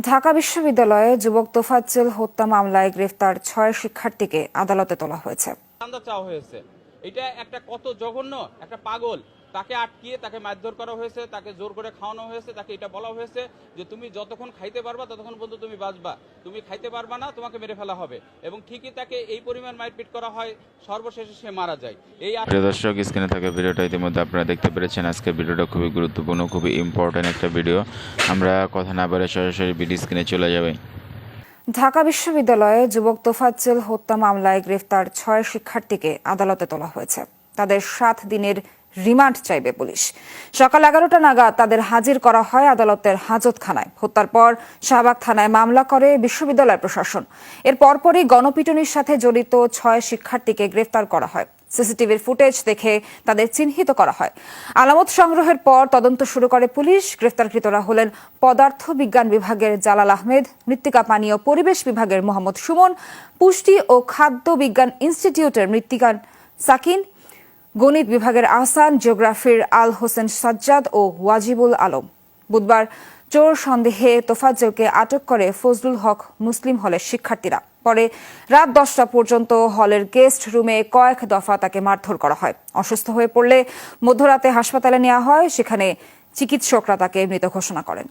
ঢাকা বিশ্ববিদ্যালয়ে যুবক তোফাজ্জল হত্যা মামলায় গ্রেফতার ছয় শিক্ষার্থীকে আদালতে তোলা হয়েছে। হয়েছে। এটা একটা কত জঘন্য, একটা পাগল। তাকে আটকিয়ে তাকে মারধর করা হয়েছে তাকে জোর করে খাওয়ানো হয়েছে তাকে এটা বলা হয়েছে যে তুমি যতক্ষণ খাইতে পারবা ততক্ষণ পর্যন্ত তুমি বাঁচবা। তুমি খাইতে পারবা না তোমাকে মেরে ফেলা হবে। এবং ঠিকই তাকে এই পরিমাণ মারপিট করা হয় সর্বশেষে সে মারা যায়। এই দর্শক স্ক্রিনে থাকা ভিডিওটা ইতিমধ্যে আপনারা দেখতে পেরেছেন। আজকের ভিডিওটা খুবই গুরুত্বপূর্ণ খুবই ইম্পর্ট্যান্ট একটা ভিডিও। আমরা কথা না বলে সরাসরি ভিডিও স্ক্রিনে চলে যাবে। ঢাকা বিশ্ববিদ্যালয়ে যুবক তোফাজ্জল হত্যা মামলায় গ্রেফতার ছয় শিক্ষার্থীকে আদালতে তোলা হয়েছে। তাদের সাত দিনের রিমান্ড চাইবে পুলিশ। সকাল এগারোটা নাগাদ তাদের হাজির করা হয় আদালতের হাজতখানায়। হত্যার পর শাহবাগ থানায় মামলা করে বিশ্ববিদ্যালয় প্রশাসন। এর পরপরই গণপিটুনির সাথে জড়িত ছয় শিক্ষার্থীকে গ্রেফতার করা হয়। সিসিটিভির ফুটেজ দেখে তাদের চিহ্নিত করা হয়। আলামত সংগ্রহের পর তদন্ত শুরু করে পুলিশ। গ্রেফতারকৃতরা হলেন পদার্থ বিজ্ঞান বিভাগের জালাল আহমেদ, মৃত্তিকা পানি ও পরিবেশ বিভাগের মোহাম্মদ সুমন, পুষ্টি ও খাদ্য বিজ্ঞান ইনস্টিটিউটের মৃত্তিকান সাকিন গণিত বিভাগের আহসান, জিওগ্রাফির আল হোসেন সাজ্জাদ ও ওয়াজিবুল আলম। বুধবার চোর সন্দেহে তোফাজ্জলকে আটক করে ফজলুল হক মুসলিম হলের শিক্ষার্থীরা। পরে রাত দশটা পর্যন্ত হলের গেস্ট রুমে কয়েক দফা তাকে মারধর করা হয়। অসুস্থ হয়ে পড়লে মধ্যরাতে হাসপাতালে নেওয়া হয়, সেখানে চিকিৎসকরা তাকে মৃত ঘোষণা করেন।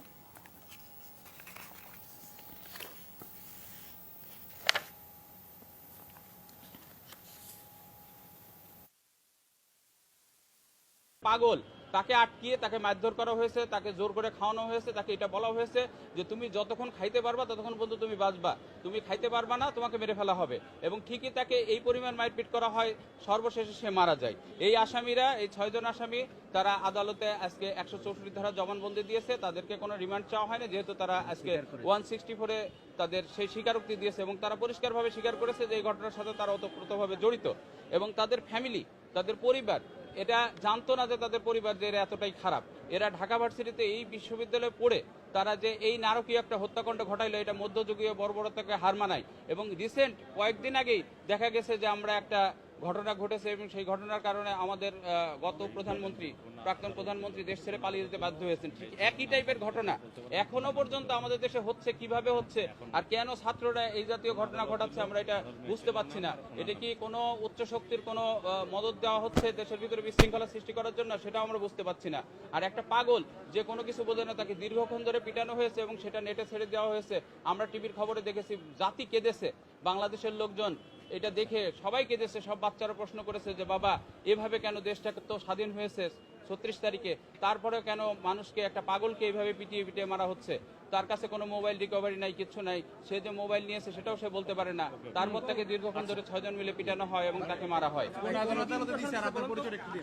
পাগল। তাকে আটকিয়ে তাকে মারধর করা হয়েছে তাকে জোর করে খাওয়ানো হয়েছে তাকে এটা বলা হয়েছে যে তুমি যতক্ষণ খাইতে পারবা ততক্ষণ পর্যন্ত তুমি বাঁচবা। তুমি খাইতে পারবা না তোমাকে মেরে ফেলা হবে। এবং ঠিকই তাকে এই পরিমাণ মারপিট করা হয় সর্বশেষে সে মারা যায়। এই আসামিরা এই ছয়জন আসামি তারা আদালতে আজকে একশো চৌষট্টি ধারা জবানবন্দি দিয়েছে। তাদেরকে কোনো রিমান্ড চাওয়া হয়নি যেহেতু তারা আজকে ওয়ান সিক্সটি ফোরে তাদের সেই স্বীকারোক্তি দিয়েছে এবং তারা পরিষ্কারভাবে স্বীকার করেছে যে এই ঘটনার সাথে তারা ওতপ্রোতভাবে জড়িত। এবং তাদের ফ্যামিলি তাদের পরিবার এটা জানতো না যে তাদের পরিবার যে এরা এতটাই খারাপ। এরা ঢাকা ভার্সিটিতে এই বিশ্ববিদ্যালয়ে পড়ে তারা যে এই নারকীয় একটা হত্যাকাণ্ড ঘটাইলো, এটা মধ্যযুগীয় বর্বরতাকে হার মানায়। এবং রিসেন্ট কয়েকদিন আগেই দেখা গেছে যে আমরা একটা ঘটনা ঘটেছে এবং সেই ঘটনার কারণে আমাদের গত প্রধানমন্ত্রী, প্রাক্তন প্রধানমন্ত্রী দেশ ছেড়ে পালিয়ে যেতে বাধ্য হয়েছেন। ঠিক একই টাইপের ঘটনা। এখনও পর্যন্ত আমাদের দেশে হচ্ছে, কীভাবে হচ্ছে, আর কেন ছাত্ররা এই জাতীয় ঘটনা ঘটাচ্ছে আমরা এটা বুঝতে পারছি না। এটা কি কোনো উচ্চ শক্তির কোনো মদত দেওয়া হচ্ছে দেশের ভিতরে বিশৃঙ্খলা সৃষ্টি করার জন্য? সেটাও আমরা বুঝতে পারছি না। আর একটা পাগল, যে কোনো কিছু বোঝে না, তাকে দীর্ঘক্ষণ ধরে পিটানো হয়েছে এবং সেটা নেটে ছেড়ে দেওয়া হয়েছে। আমরা টিভির খবরে দেখেছি, জাতি কেঁদেছে। বাংলাদেশের লোকজন এটা দেখে সবাই কেঁদেছে সব বাচ্চারা প্রশ্ন করেছে যে বাবা এভাবে কেন দেশটা তো স্বাধীন হয়েছে ছত্রিশ তারিখে? তারপরে কেন মানুষকে একটা পাগলকে এইভাবে পিটিয়ে পিটিয়ে মারা হচ্ছে? তার কাছে কোনো মোবাইল রিকভারি নাই কিচ্ছু নাই। সে যে মোবাইল নিয়েছে সেটাও সে বলতে পারে না। তারপর তাকে দীর্ঘক্ষণ ধরে ছয়জন মিলে পিটানো হয় এবং তাকে মারা হয়।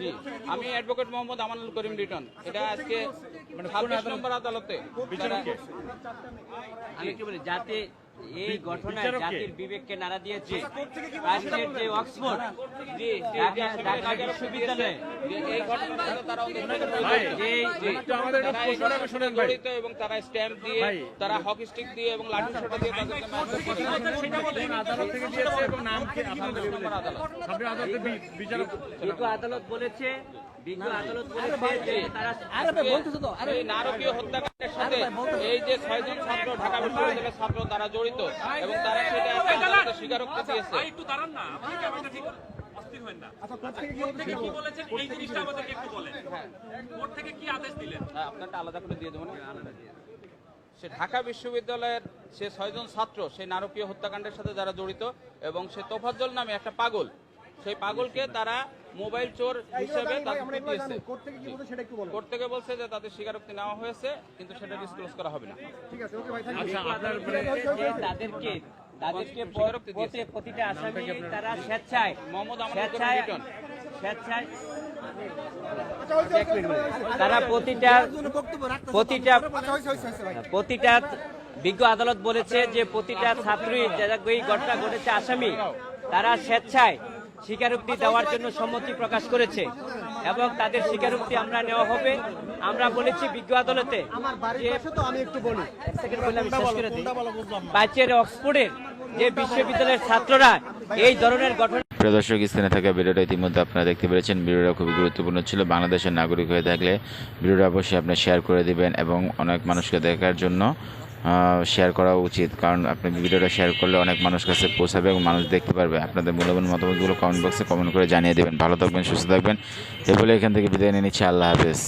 জি আমি অ্যাডভোকেট মোহাম্মদ আমানুল করিম রিটন এটা আজকে ছাব্বিশ নম্বর আদালতে। আমি কি বলি যাতে এই ঘটনায় জাতির বিবেককে নাড়া দিয়েছে রাষ্ট্রের যে অক্সফোর্ড ঢাকা বিশ্ববিদ্যালয়ে এই এবং তারা স্ট্যাম্প দিয়ে তারা হকি স্টিক দিয়ে এবং লাঠি দিয়ে তাদেরকে আদালত। বলেছে বিজ্ঞ আদালত বলেছে তারা নারকীয় সাথে এই যে ছয়জন ছাত্র ঢাকা বিশ্ববিদ্যালয়ের ছাত্র তারা জড়িত এবং তারা সেটা স্বীকারোক্তি দিয়েছে। একটু দাঁড়ান না। আপনি ঠিক অস্থির হন না? থেকে কি বলেছেন? এই জিনিসটা আমাদেরকে একটু বলেন। কোর্ট থেকে কি আদেশ দিলেন? হ্যাঁ, আপনারটা আলাদা করে দিয়ে দেবো না? সে ঢাকা বিশ্ববিদ্যালয়ের সে ছয়জন ছাত্র সেই নারকীয় হত্যাকাণ্ডের সাথে যারা জড়িত এবং সে তোফাজ্জল নামে একটা পাগল সেই পাগলকে তারা মোবাইল চোর হিসেবে কোর্ট থেকে বলছে যে তাদের স্বীকারোক্তি নেওয়া হয়েছে কিন্তু সেটা ডিসক্লোজ করা হবে না তাদেরকে প্রতিটা আসামি তারা স্বেচ্ছায় মোহাম্মদ স্বেচ্ছায় স্বেচ্ছায় তারা প্রতিটা প্রতিটা প্রতিটা বিজ্ঞ আদালত বলেছে যে প্রতিটা ছাত্রী যারা এই ঘটনা ঘটেছে আসামি তারা স্বেচ্ছায় স্বীকারোক্তি দেওয়ার জন্য সম্মতি প্রকাশ করেছে এবং তাদের স্বীকারোক্তি আমরা নেওয়া হবে। আমরা বলেছি বিজ্ঞ আদালতে বাইচের অক্সফোর্ডের যে বিশ্ববিদ্যালয়ের ছাত্ররা এই ধরনের ঘটনা প্রিয় দর্শক, স্ক্রিনে থাকা ভিডিওটা ইতিমধ্যে আপনারা দেখতে পেরেছেন। ভিডিওটা খুবই গুরুত্বপূর্ণ ছিল। বাংলাদেশের নাগরিক হয়ে থাকলে ভিডিওটা অবশ্যই আপনি শেয়ার করে দিবেন এবং অনেক মানুষকে দেখার জন্য শেয়ার করা উচিত। কারণ আপনি ভিডিওটা শেয়ার করলে অনেক মানুষ কাছে পৌঁছাবে এবং মানুষ দেখতে পারবে। আপনাদের মূল্যবান মতামতগুলো কমেন্ট বক্সে কমেন্ট করে জানিয়ে দেবেন। ভালো থাকবেন, সুস্থ থাকবেন। এ বলে এখান থেকে বিদায় নিয়ে নিচ্ছি। আল্লাহ হাফেজ।